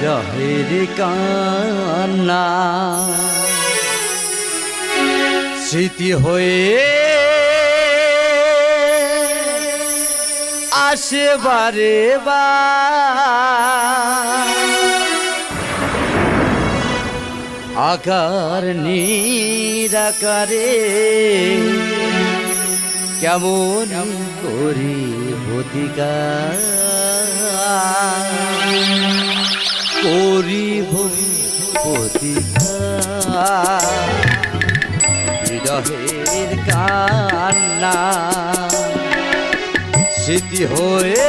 বিরহের কান্না। স্মৃতি হয়ে আসে বারে আকার নিরাকারে কেমন করি ভতিকা। করিব কান্না স্মৃতি হয়ে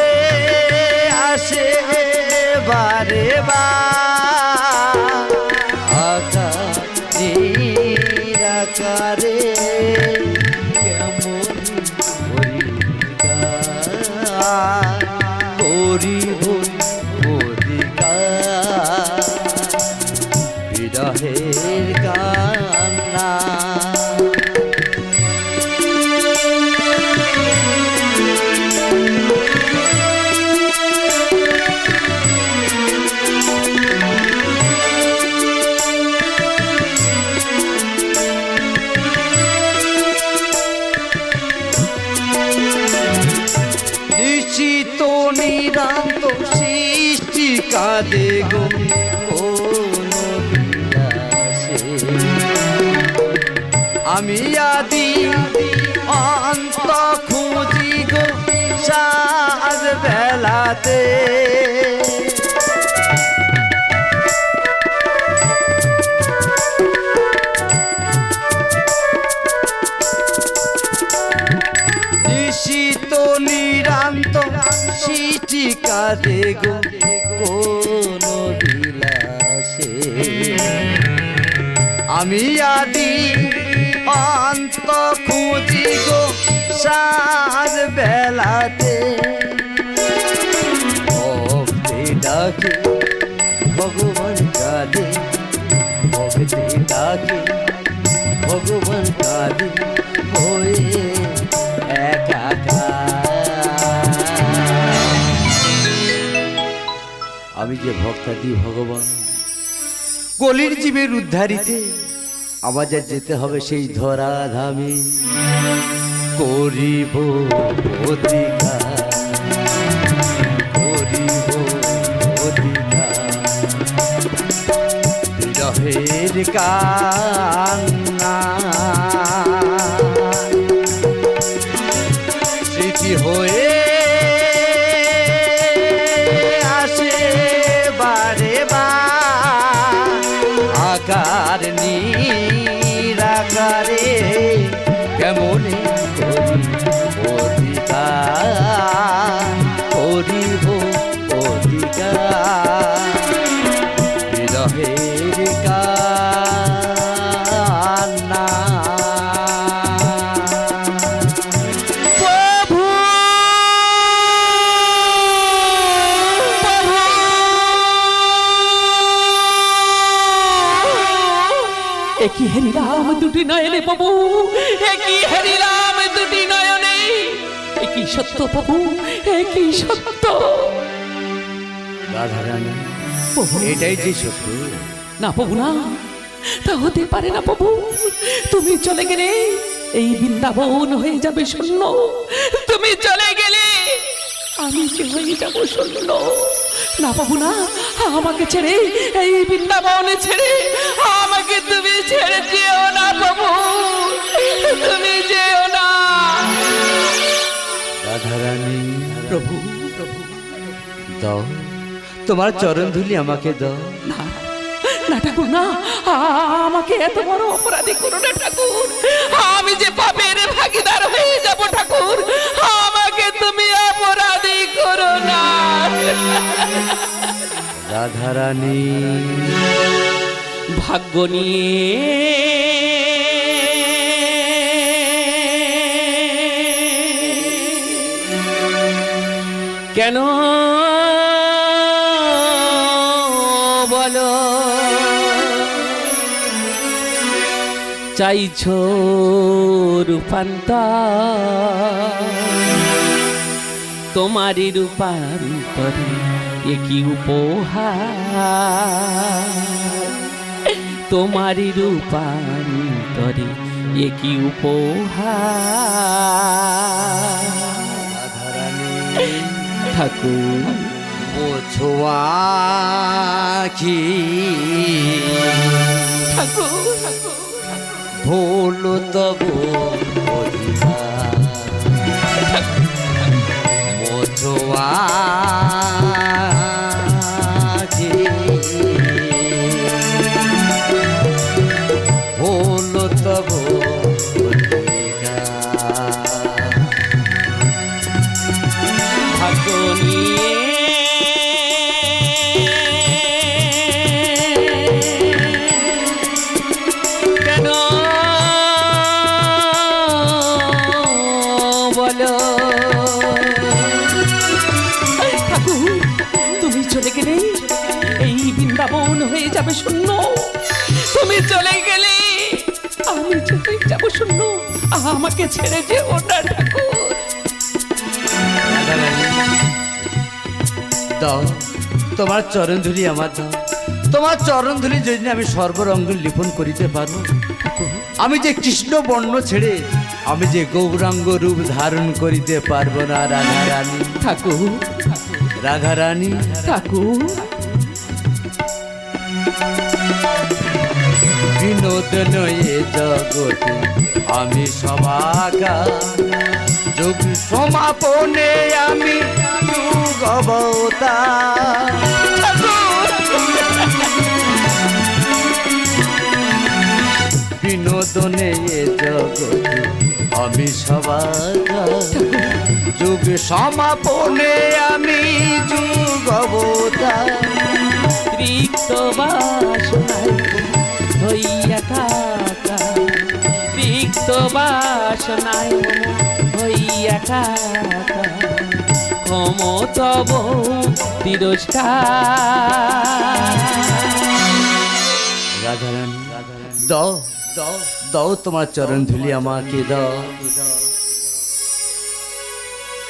আসে বারে বা কাঁদে গো আমি আদি অন্ত খুঁজি গো সার বেলাতে। নিশিত নিরান্ত সিটি কাঁদে গো আমি আদি অন্ত খুঁজি গো সার বেলাতে। ভক্তি ডাকে, ভগবান কাঁদে। ভক্তি ডাকে, ভগবান কাঁদে, হয়ে আমি যে ভক্তাদি ভগবান কলির জীবের উদ্ধারিতে আমাদের যেতে হবে সেই ধরা ধামে করিব অধিকার করিব অধিকার। বিরহের কান্না একই হরিরাম দুটি নয়নে প্রভু। একই হরিরাম দুটি নয়নে। একই সত্য প্রভু একই সত্য। রাধারানী এটাই যে সত্য। না প্রভু না। তা হতে পারে না প্রভু। তুমি চলে গেলে এই বৃন্দাবন হয়ে যাবে শূন্য। তুমি চলে গেলে আমি যে হয়ে যাব শূন্য। না প্রভু না। আমাকে ছেড়ে এই বৃন্দাবনে ছেড়ে আমাকে তুমি ছেড়ে যেও না প্রভু। তুমি যেও না। রাধারানী প্রভু প্রভু দাও। তোমার চরণ ধুলি আমাকে দাও। না না ঠাকুর না আমাকে এত বড় অপরাধী করো না ঠাকুর। আমি যে পাপের ভাগিদার হয়ে যাব ঠাকুর আমাকে তুমি অপরাধী করো না। রাধারানী ভাগ্য নিয়ে। কেন বলো? চাইছ রূপান্তর? তোমারই রূপান্তরে কি উপহার? তোমারই রূপান্তরে এ কি উপহার। ঠাকুর ঠাকুর কি ঠাকুর। ভুল তবু হয়ে যাবে শূন্য। তুমি চলে গেলে আমি চলে যাব শূন্য। আমাকে ছেড়ে যেও না ঠাকুর। দাও তোমার চরণ ধুলি আমার দাও। তোমার চরণ ধুলি যদি আমি সর্বরঙ্গ লিপন করিতে পারো আমি যে কৃষ্ণ বর্ণ ছেড়ে আমি যে গৌরাঙ্গ রূপ ধারণ করিতে পারব না রাধা রানী ঠাকুর। রাধা রানী ঠাকুর। বিনোদন এ জগতে, আমি সমাগা যোগ সমাপনে আমি যুগ অবতার। বিনোদনে এ জগতে, আমি সবাগা যুগ সমাপনে আমি যুগ অবতার। রিক্ত বাসনায় হইয়া কাকা রিক্ত বাসনায় হইয়া কাকা ক্ষমতব তিরস্কার। রাধারানী, দাও দাও তোমার চরণ ধুলি আমাকে দাও।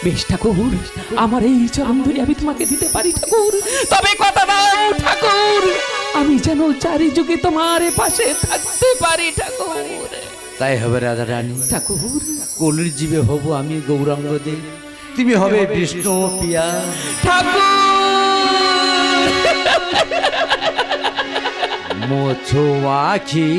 বেশ ঠাকুর আমার এই চরণ ধরে আমি তোমাকে দিতে পারি ঠাকুর। তবে কথা দাও ঠাকুর। আমি যেন চারি যুগে তোমার পাশে থাকতে পারি ঠাকুর। তাই হবে রাধারানী ঠাকুর। কলির জীবে হব আমি গৌরাঙ্গ দে তুমি হবে বিষ্ণু পিয়া। ঠাকুর। মোছো আখি।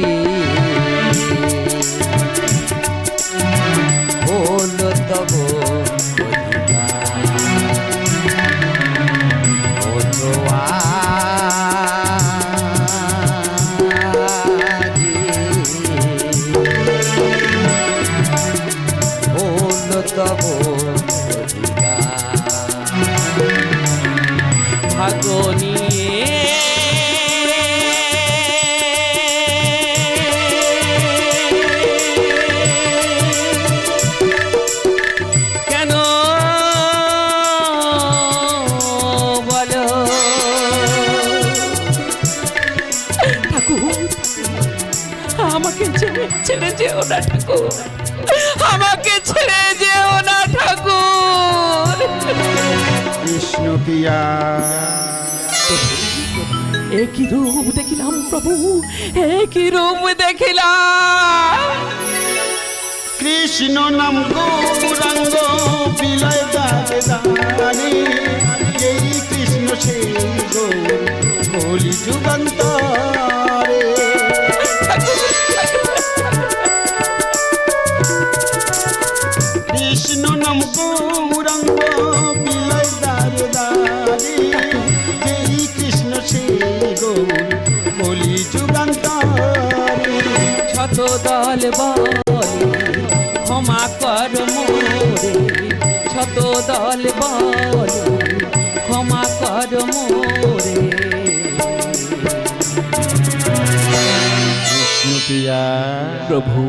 আমাকে ছেড়ে যেও না ঠাকুর। কৃষ্ণ পিয়া। একই রূপ দেখিলাম প্রভু একই রূপ দেখিলাম। কৃষ্ণ নাম গৌরাঙ্গ বিলয় দাগে দানি এই কৃষ্ণ সেই গৌর কলি যুগান্তরে। দল বলে, ক্ষমা কর মোরে শত দল বলে, ক্ষমা কর মোরে। কৃষ্ণ পিয়া, প্রভু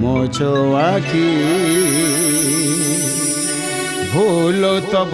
মোছো আখি ভুল তব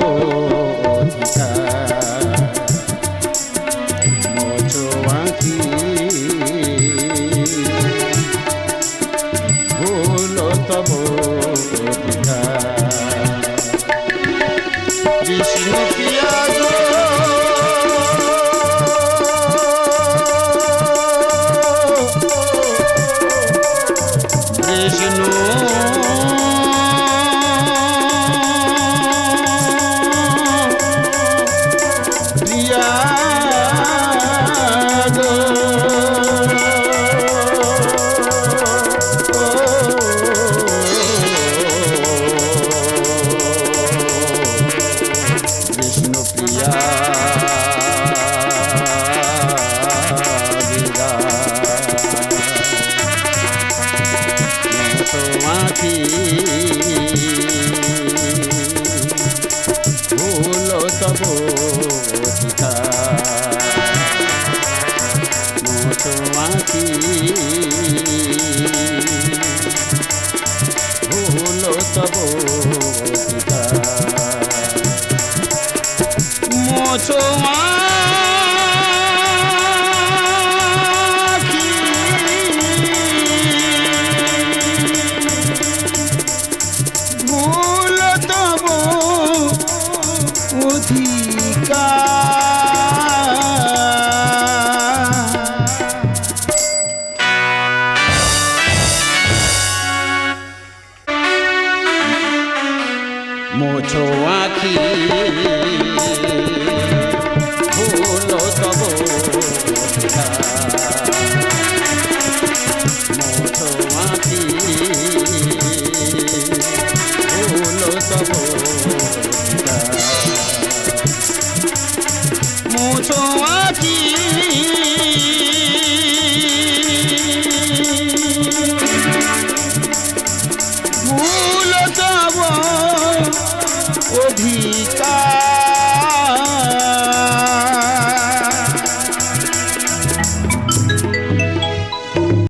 সোমা